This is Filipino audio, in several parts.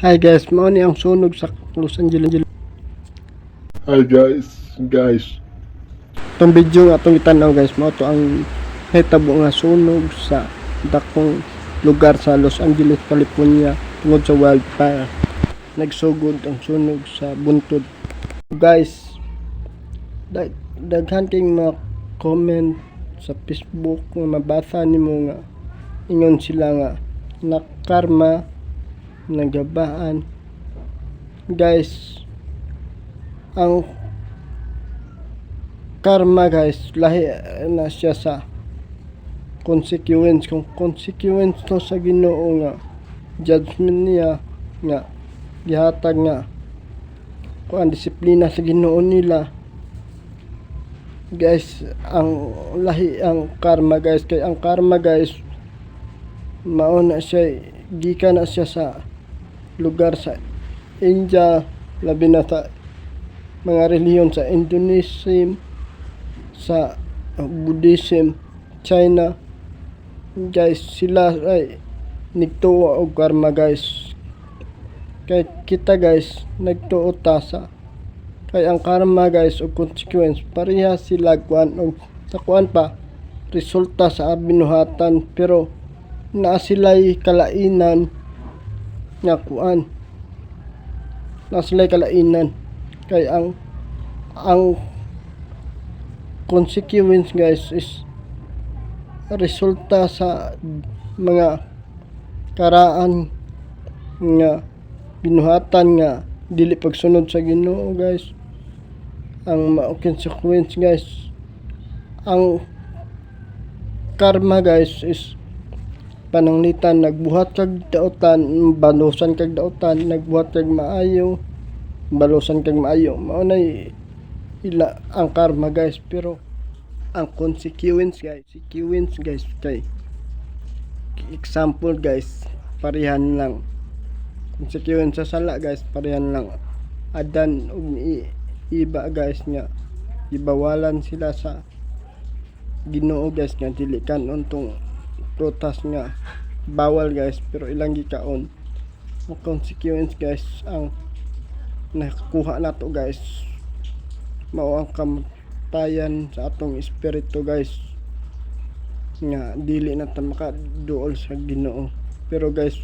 Hi guys, mao ni ang sunog sa Los Angeles. Hi guys, guys. Itong video nga itong itanaw guys, mao to ang hitabo nga sunog sa dakong lugar sa Los Angeles, California tungod sa wildfire. Nagsugod ang sunog sa buntod. Guys, dag daghan king mga comment sa Facebook nga mabasa nimo nga ingon sila nga nakarma nagabaan guys ang karma guys lahi na siya sa consequence. Kung consequence to sa Ginoo nga judgment niya nga gihatag nga kung ang disiplina sa Ginoo nila guys ang lahi ang karma guys. Kay ang karma guys mauna siya gikan na siya sa lugar sa India labi na sa mga reliyon sa Indonesia sa uh, Buddhism China. Guys sila ay nagtuo og karma guys. Kay kita guys nagtuo ta sa kay ang karma guys o consequence. Pareha sila kuan og sa kuan pa resulta sa binuhatan pero naa sila'y kalainan nga kuan naa sila'y kalainan. Kay ang ang consequence guys is resulta sa mga karaan nga binuhatan nga dili pagsunod sa Ginoo guys. Ang mao consequence guys. Ang karma guys is pananglitan nagbuhat kag dautan balusan kag dautan nagbuhat kag maayo balusan kag maayo. Mao nay ila ang karma guys pero ang consequence guys consequence guys kay example guys parehan lang. Consequence sa sala guys parehan lang. Adan ug iba guys nga ibawalan sila sa Ginoo guys nga dili kanon tong prutas nga. Bawal guys pero ilang gikaon. Ang consequence guys ang nakakuha nato guys. Mao ang kamatayan sa atong espiritu guys. Nga dili na ta makaduol sa Ginoo. Pero guys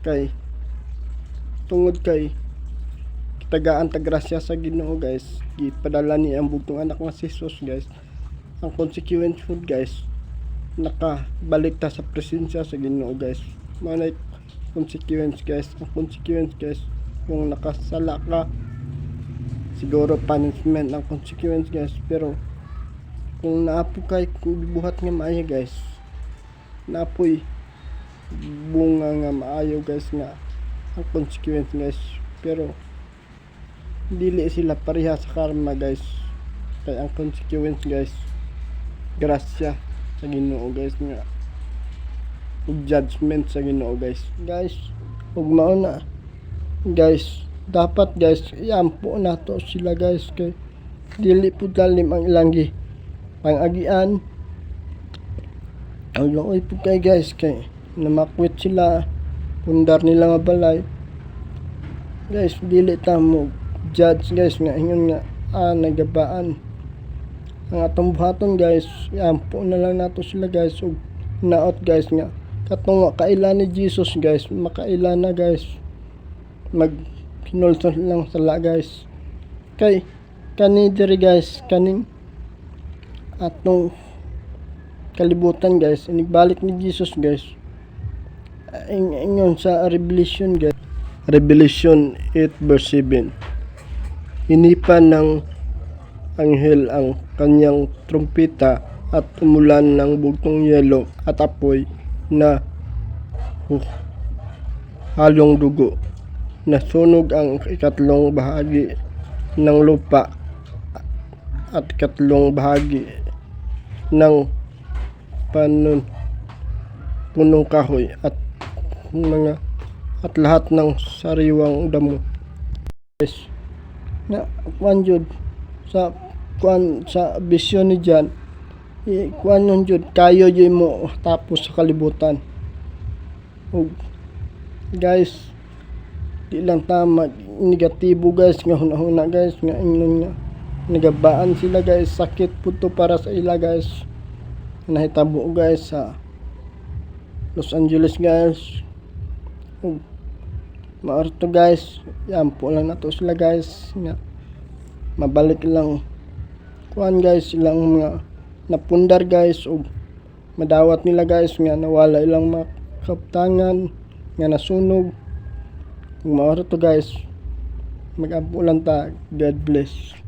kay tungod kay kitagaan ta grasya sa Ginoo guys gipadala ni ang bugtong anak nga si Jesus guys. Ang consequence food guys nakabalik ta sa presensya sa Ginoo guys. Mao na consequence guys. Ang consequence guys kung nakasala ka siguro punishment ang consequence guys. Pero kung naapo kay kung buhat nga maayo guys naapoy bunga nga maayo guys nga ang consequence guys. Pero dili sila pareha sa karma guys. Kay ang consequence guys grasya sa Ginoo guys nga. Ug judgment sa Ginoo guys. Guys ug mao na. Guys dapat guys iampo nato sila guys kay dili pud lalim ang ilang gi pangagian. Ang laoy pud kay guys kay namakwit sila pundar nila nga balay. Guys dili ta mo judge guys nga ingon nga ah nagabaan ang atong buhaton guys iampo na lang nato sila guys. Ug naot guys nga. Katong nga kailan ni Jesus guys. Makailan na guys. Mag hinulsol lang sala guys. Kay kani diri guys. Kaning atong kalibutan guys. Inigbalik ni Jesus guys. Ing ingon sa Revelation guys. Revelation 8 verse 7 Inipan ng anghel ang kanyang trumpeta at umulan ng bugtong yelo at apoy na hu- halong dugo. Nasunog ang ikatlong bahagi ng lupa at ikatlong bahagi ng panon punong kahoy at mga at lahat ng sariwang damo. Yes. Na jud sa kuan sa bisyon ni Jan i kuan nun jud kayo jud mo tapos sa kalibutan. Ug guys di lang tama negatibo guys nga hunahuna guys nga ingnon nga nagabaan sila guys sakit puto para sa ila guys. Nahitabo guys sa Los Angeles guys. Ug maarto guys yan po lang nato sila guys nga mabalik lang kuan guys ilang mga napundar guys ug madawat nila guys nga nawala ilang mga kaptangan nga nasunog. Ug maarto guys mag-ampo lang ta. God bless